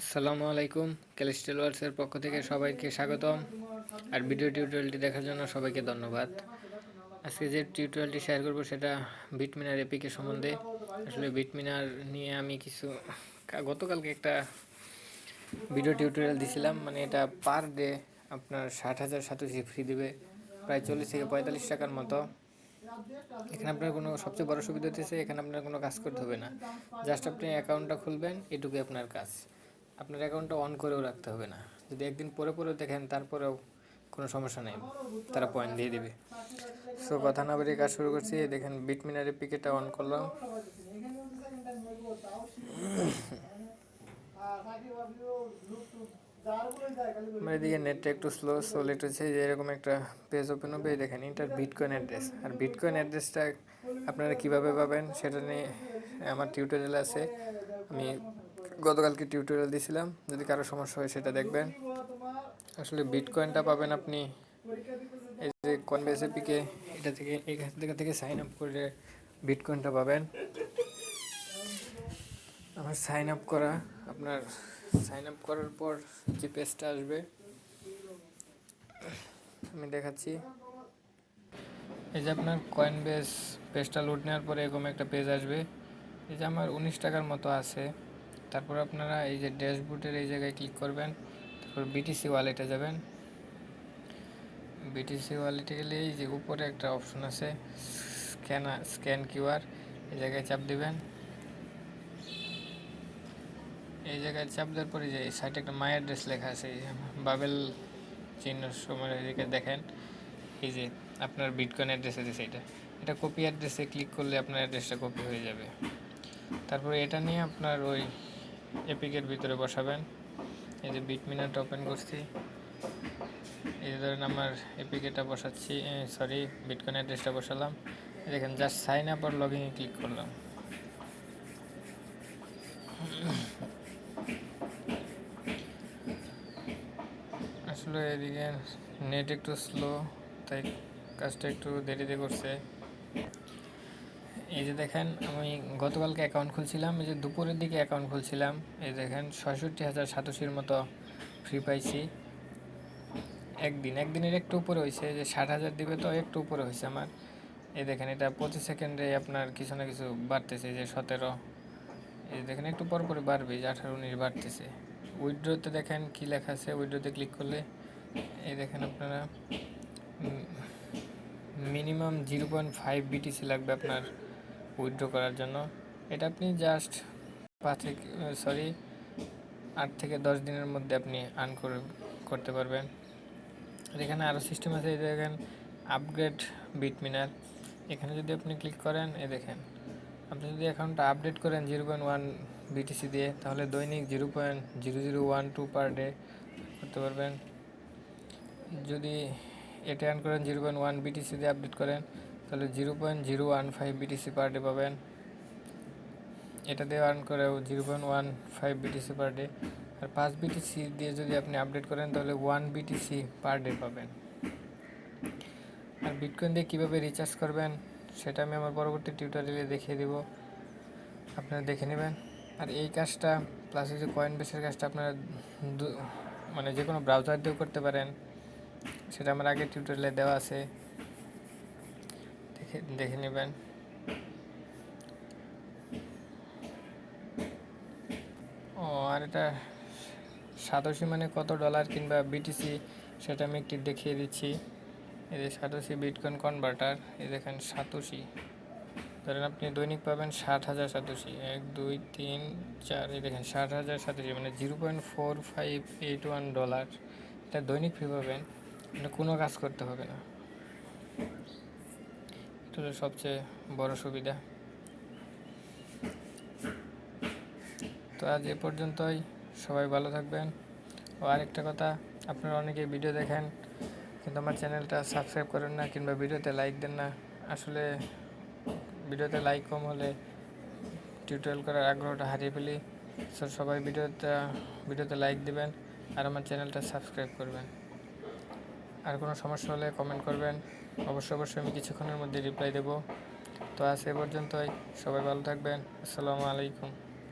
আসসালামু আলাইকুম ক্যালিস্টেল ওয়ার্সের পক্ষ থেকে সবাইকে স্বাগতম। আর ভিডিও টিউটোরিয়ালটি দেখার জন্য সবাইকে ধন্যবাদ। আজকে যে টিউটোরিয়ালটি শেয়ার করব সেটা বিটমিনার এপিকে সম্বন্ধে। আসলে বিটমিনার নিয়ে আমি কিছু গতকালকে একটা ভিডিও টিউটোরিয়াল দিছিলাম। মানে এটা পার ডে আপনার ষাট হাজার সাতাশি ফ্রি দেবে। প্রায় চল্লিশ থেকে পঁয়তাল্লিশ টাকার মতো। এখানে আপনার কোনো সবচেয়ে বড় সুবিধা হচ্ছে এখানে আপনার কোনো কাজ করতে হবে না। জাস্ট আপনি অ্যাকাউন্টটা খুলবেন, এটুকুই আপনার কাজ। আপনার অ্যাকাউন্টটা অন করেও রাখতে হবে না। যদি একদিন পরে পরে দেখেন, তারপরেও কোনো সমস্যা নেই, তারা পয়েন্ট দিয়ে দেবে। সো কথা না বেরিয়ে কাজ শুরু করছি দেখেন বিটমিনারে পিকেটটা অন করলাম। আমার এদিকে নেটটা একটু স্লো সো লেট হচ্ছে, যে এরকম একটা পেজ ওপেন হবে দেখেন এটার বিটকয়েন অ্যাড্রেস আর বিটকয়েন অ্যাড্রেসটা আপনারা কীভাবে পাবেন, সেটা নিয়ে আমার টিউটোরিয়াল আছে। আমি গতকালকে টিউটোরিয়াল দিয়েছিলাম যদি কারও সমস্যা হয় সেটা দেখবেন। আসলে বিটকয়েনটা পাবেন আপনি। এই যে কনবেসে পিকে এটা থেকে এখান থেকে থেকে সাইন আপ করে বিটকয়েনটা পাবেন। আমার সাইন আপ করা, আপনার সাইন আপ করার পর যে পেজটা আসবে, আমি দেখাচ্ছি। এই যে আপনার কয়েন বেস পেজটা লোড নেওয়ার পরে এরকম একটা পেজ আসবে। এই যে আমার উনিশ টাকার মতো আছে। তারপর আপনারা এই যে ড্যাশবোর্ডের এই জায়গায় ক্লিক করবেন, তারপর বিটিসি ওয়ালেটে যাবেন। বিটিসি ওয়ালেটে গেলে এই যে উপরে একটা অপশন আছে, স্ক্যান স্ক্যান কিউআর, এই জায়গায় চাপ দিবেন। এই জায়গায় চাপ দেওয়ার পরে যে সাইডে একটা মাই অ্যাড্রেস লেখা আছে বাবেল চিহ্ন সময় এদিকে দেখেন, এই যে আপনার বিটকয়েন অ্যাড্রেস আছে এটা এটা কপি অ্যাড্রেসে ক্লিক করলে আপনার অ্যাড্রেসটা কপি হয়ে যাবে। তারপরে এটা নিয়ে আপনার ওই এপিকের ভিতরে বসাবেন। এই যে বিটমিনারটা ওপেন করছি। এই যে ধরেন আমার এপিকেটা বসাচ্ছি সরি বিটকয়েন অ্যাড্রেসটা বসালাম। দেখেন জাস্ট সাইন আপ আর লগ ইনে ক্লিক করলাম। আসলে এদিকে নেট একটু স্লো তাই কাজটা একটু দেরিতে করছে। এই যে দেখেন, আমি গতকালকে অ্যাকাউন্ট খুলছিলাম, এই যে দুপুরের দিকে অ্যাকাউন্ট খুলছিলাম, এই দেখেন ছয়ষট্টি হাজার সাতাশির মতো ফ্রি পাইছি। একদিন, একদিনের একটু উপরে হয়েছে যে ষাট হাজার দিবে তো একটু উপরে হয়েছে আমার। এই দেখেন, এটা পঁচিশ সেকেন্ডে আপনার কিছু না কিছু বাড়তেছে যে সতেরো। এই দেখেন, একটু পর পরে বাড়বে যে আঠারো উনিশ বাড়তেছে। উইড্রোতে দেখেন কী লেখা আছে উইড্রোতে ক্লিক করলে, এই দেখেন আপনারা minimum zero point five BTC লাগবে আপনার। উইথড্র করার জন্য। এটা আপনি জাস্ট পাঁচ থেকে সরি আট থেকে দশ দিনের মধ্যে আপনি আর্ন করে, করতে পারবেন। আর এখানে আরও সিস্টেম আছে, এই দেখেন আপগ্রেড বিটমিনার এখানে যদি আপনি ক্লিক করেন এ দেখেন, আপনি যদি অ্যাকাউন্টটা আপডেট করেন জিরো পয়েন্ট ওয়ান বিটিসি দিয়ে, তাহলে দৈনিক zero point zero zero one two per day করতে পারবেন। যদি এটা আর্ন করেন জিরো পয়েন্ট ওয়ান বিটিসি দিয়ে আপডেট করেন তাহলে zero point zero one five BTC per day পাবেন। এটা দিয়ে আর্ন করে zero point one five BTC per day আর পাঁচ বিটিসি দিয়ে যদি আপনি আপডেট করেন, তাহলে ওয়ান বিটিসি পার ডে পাবেন। আর বিটকয়েন দিয়ে কীভাবে রিচার্জ করবেন, সেটা আমি আমার পরবর্তী টিউটোরিয়ালে দেখিয়ে দেব। আপনারা দেখে নেবেন। আর এই কাজটা প্লাস যে কয়েন বেসের কাজটা আপনারা মানে যে কোনো ব্রাউজার দিয়েও করতে পারেন, সেটা আমার আগে টিউটোরিয়ালে দেওয়া আছে। দেখে নেবেন। ও, আর এটা সাতোশি মানে কত ডলার কিংবা বিটিসি সেটা আমি একটি দেখিয়ে দিচ্ছি। এই যে সাতোশি বিটকয়েন কনভার্টার এই দেখেন সাতোশি। ধরেন আপনি দৈনিক পাবেন ষাট হাজার সাতোশি। এক, দুই, তিন, চার, এই দেখেন ষাট হাজার সাতোশি মানে zero point four five eight one dollar এটা দৈনিক ফ্রি পাবেন। মানে কোনো কাজ করতে হবে না। এটা সবচেয়ে বড় সুবিধা। তো আজ এ পর্যন্তই। সবাই ভালো থাকবেন। ও আরেকটা কথা, আপনারা অনেকে ভিডিও দেখেন, কিন্তু আমার চ্যানেলটা সাবস্ক্রাইব করেন না কিংবা ভিডিওতে লাইক দেন না। আসলে ভিডিওতে লাইক কম হলে টিউটোরিয়াল করার আগ্রহটা হারিয়ে ফেলি। সো সবাই ভিডিওটা, ভিডিওতে লাইক দিবেন আর আমার চ্যানেলটা সাবস্ক্রাইব করবেন। আর কোনো সমস্যা হলে কমেন্ট করবেন। অবশ্যই অবশ্যই আমি কিছুক্ষণের মধ্যে রিপ্লাই দেবো। তো আজ এ পর্যন্তই। সবাই ভালো থাকবেন। আসসালামু আলাইকুম।